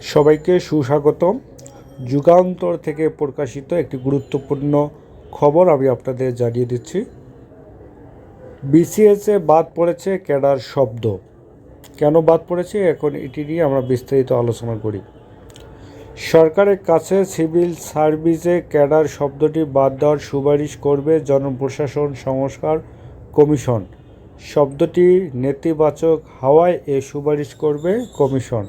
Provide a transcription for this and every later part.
সবাইকে সুস্বাগতম। যুগান্তর থেকে প্রকাশিত একটি গুরুত্বপূর্ণ খবর আমি আপনাদের জানিয়ে দিচ্ছি। বিসিএসে বাদ পড়েছে ক্যাডার শব্দ। কেন বাদ পড়েছে? এখন এটি নিয়ে আমরা বিস্তারিত আলোচনা করি। সরকারের কাছে সিভিল সার্ভিসে ক্যাডার শব্দটি বাদ দেওয়ার সুপারিশ করবে জনপ্রশাসন সংস্কার কমিশন। শব্দটি নেতিবাচক হাওয়ায় এ সুপারিশ করবে কমিশন।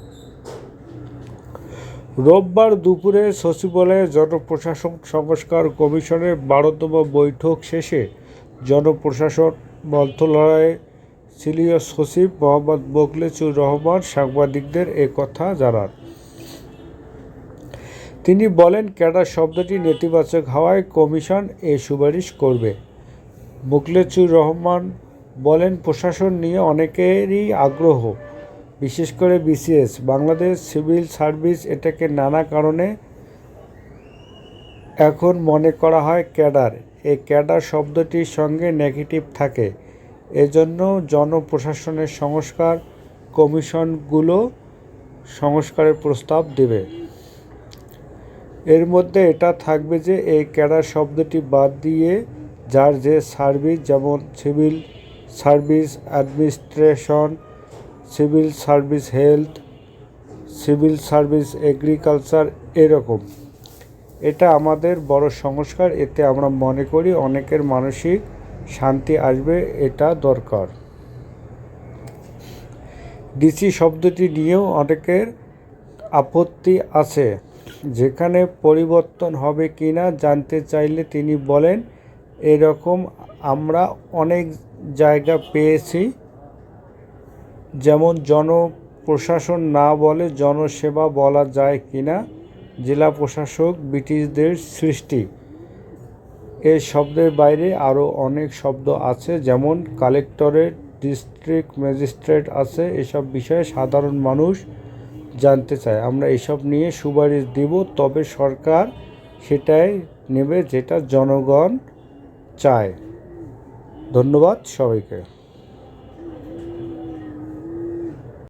রোববার দুপুরে সচিবালয়ে জনপ্রশাসন সংস্কার কমিশনের বারোতম বৈঠক শেষে জনপ্রশাসন মন্ত্রণালয়ে সিনিয়র সচিব মোহাম্মদ মোখলেছুর রহমান সাংবাদিকদের কথা জানান। তিনি বলেন, ক্যাডার শব্দটি নেতিবাচক হওয়ায় কমিশন এ সুপারিশ করবে। মুখলেছুর রহমান বলেন, প্রশাসন নিয়ে অনেকেরই আগ্রহ। বিশেষ করে বিসিএস, বাংলাদেশ সিভিল সার্ভিস এটাকে নানা কারণে এখন মনে করা হয় ক্যাডার। এই ক্যাডার শব্দটির সঙ্গে নেগেটিভ থাকে। এজন্য জনপ্রশাসনের সংস্কার কমিশনগুলো সংস্কারের প্রস্তাব দেবে। এর মধ্যে এটা থাকবে যে এই ক্যাডার শব্দটি বাদ দিয়ে যার যে সার্ভিস, যেমন civil service administration civil service health, civil service agriculture এরকম। এটা আমাদের বড় সংস্কার, এতে আমরা মনে করি অনেকের মানসিক শান্তি আসবে, এটা দরকার। ডিসি শব্দটি নিয়েও অনেকের আপত্তি আছে, যেখানে পরিবর্তন হবে কি না জানতে চাইলে তিনি বলেন, এরকম আমরা অনেক জায়গা পেয়েছি। যেমন জনপ্রশাসন না বলে জনসেবা বলা যায় কি না জেলা প্রশাসক ব্রিটিশদের সৃষ্টি। এ শব্দের বাইরে আরও অনেক শব্দ আছে, যেমন কালেক্টরেট, ডিস্ট্রিক্ট ম্যাজিস্ট্রেট আছে। এসব বিষয়ে সাধারণ মানুষ জানতে চায়। আমরা এসব নিয়ে সুপারিশ দিব, তবে সরকার সেটাই নেবে যেটা জনগণ চায়। ধন্যবাদ সবাইকে।